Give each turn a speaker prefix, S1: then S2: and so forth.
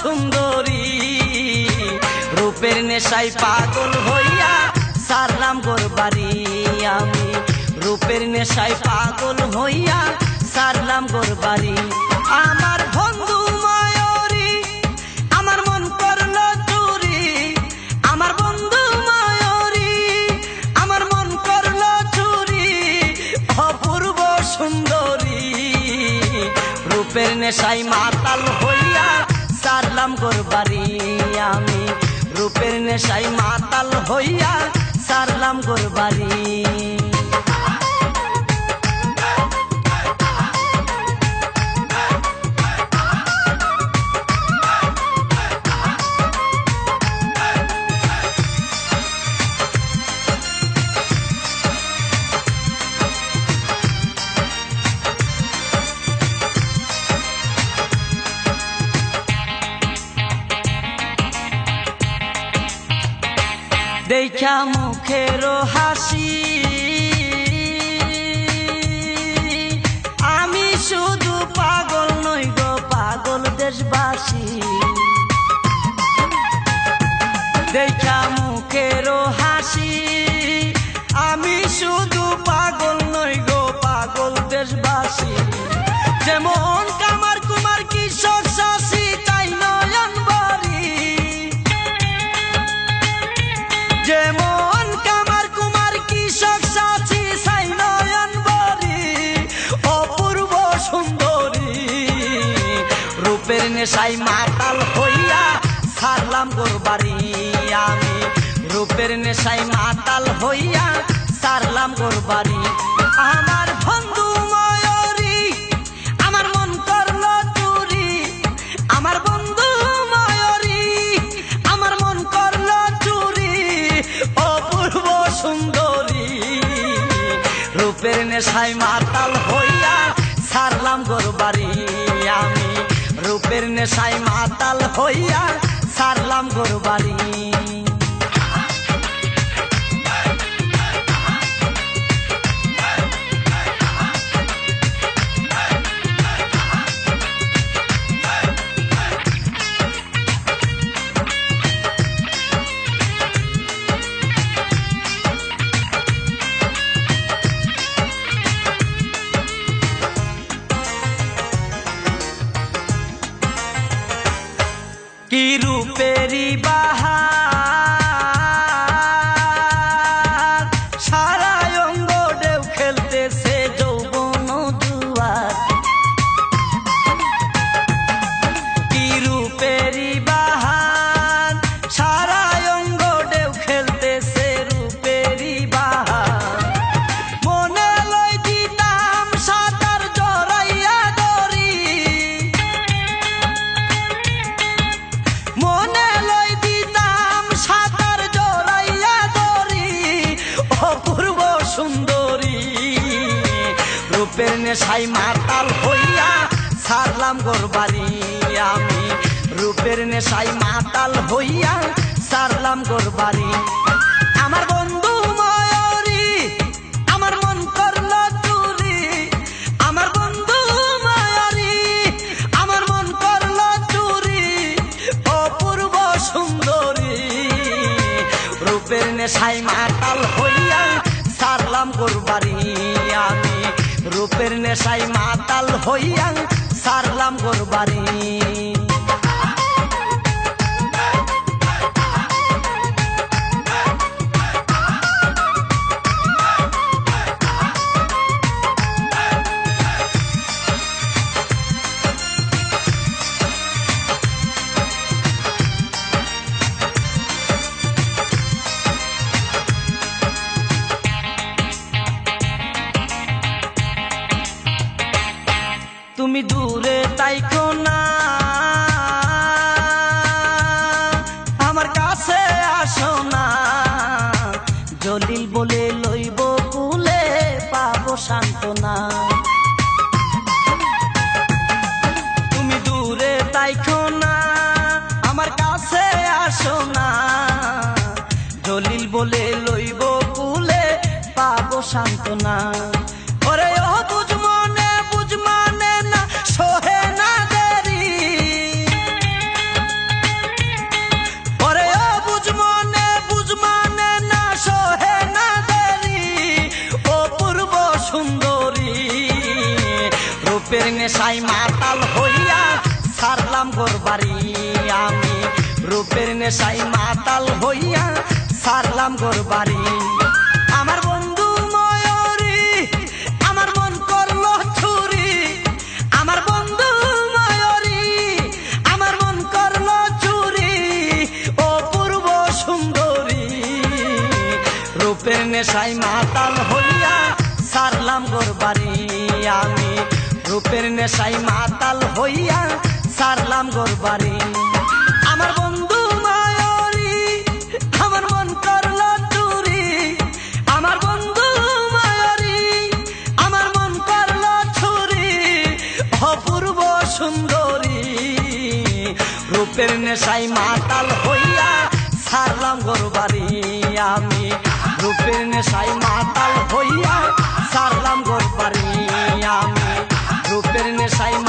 S1: সুন্দরী। রূপের নেশায় পাগল হইয়া সারলাম গোর বাড়ি আমি। রূপের নেশায় পাগল হইয়া সারলাম গোর বাড়ি। আমার বন্ধু মায়রি, আমার মন করল চুরি। আমার বন্ধু মায়রি, আমার মন করল চুরি। অপূর্ব সুন্দরী। রূপের নেশায় মাতাল হইয়া সারলাম গোর বাড়ি আমি। রূপের নেশাই মাতাল হইয়া সারলাম গোর বাড়ি। দেখা মুখের হাসি। আমি শুধু পাগল নই গো পাগল দেশবাসী। দেখা মুখের হাসি রূপের নেশাই মাতাল হইয়া সারলাম গোর বাড়ি আমি। রূপের নেশাই মাতাল হইয়া সারলাম গোর বাড়ি। আমার বন্ধু ময়ূরী, আমার মন করল চুরি। আমার বন্ধু ময়ূরী, আমার মন করল চুরি। অপূর্ব সুন্দরী, রূপের নেশাই মাতাল হইয়া নেশাই মাতাল হইয়া সারলাম গরু বাড়ি রূপের নেশাই মাতাল হইয়া, সারলাম গোর আমি। রূপের নেশাই মাতাল হইয়া, সারলাম গোর বাড়ি। আমার বন্ধু ময়ূরী, আমার মন করল চুরি। আমার বন্ধু মায়ারি, আমার মন করল চুরি। অপূর্ব সুন্দরী, রূপের নেশাই মাতাল হইয়া, সারলাম গোরবাড়ি আমি। রূপের নেশাই মাতাল হইয়া সারলাম গোরবাড়ি তুমি দূরে তাইকো না। আমার কাছে আসো না। জলিল বলে লইব কুলে পাবো সান্ত্বনা। তুমি দূরে তাইকো না। আমার কাছে আসো না। জলিল বলে লইব কুলে পাবো সান্ত্বনা। নেশাই মাতাল হইয়া সারলাম গোরবাড়ি আমি। রূপের নেশাই মাতাল হইয়া সারলাম গোরবাড়ি আমার বন্ধু ময়ূরী, আমার মন করল চুরি আমার বন্ধু ময়ূরী, আমার মন করল চুরি ও পূর্ব সুন্দরী, রূপের নেশাই মাতাল হইয়া সারলাম গোরবাড়ি আমি। রূপের নেশাই মাতাল হইয়া সারলাম গোরবাড়ি। আমার বন্ধু মায়রি, আমার মন করল চুরি। আমার বন্ধু মায়রি, আমার মন করল ছুরি। অপূর্ব সুন্দরী, রূপের নেশাই মাতাল হইয়া সারলাম গোরবাড়ি। আমি রূপের নেশাই মাতাল হইয়া সারলাম গোরবাড়ি। রূপের নেশায়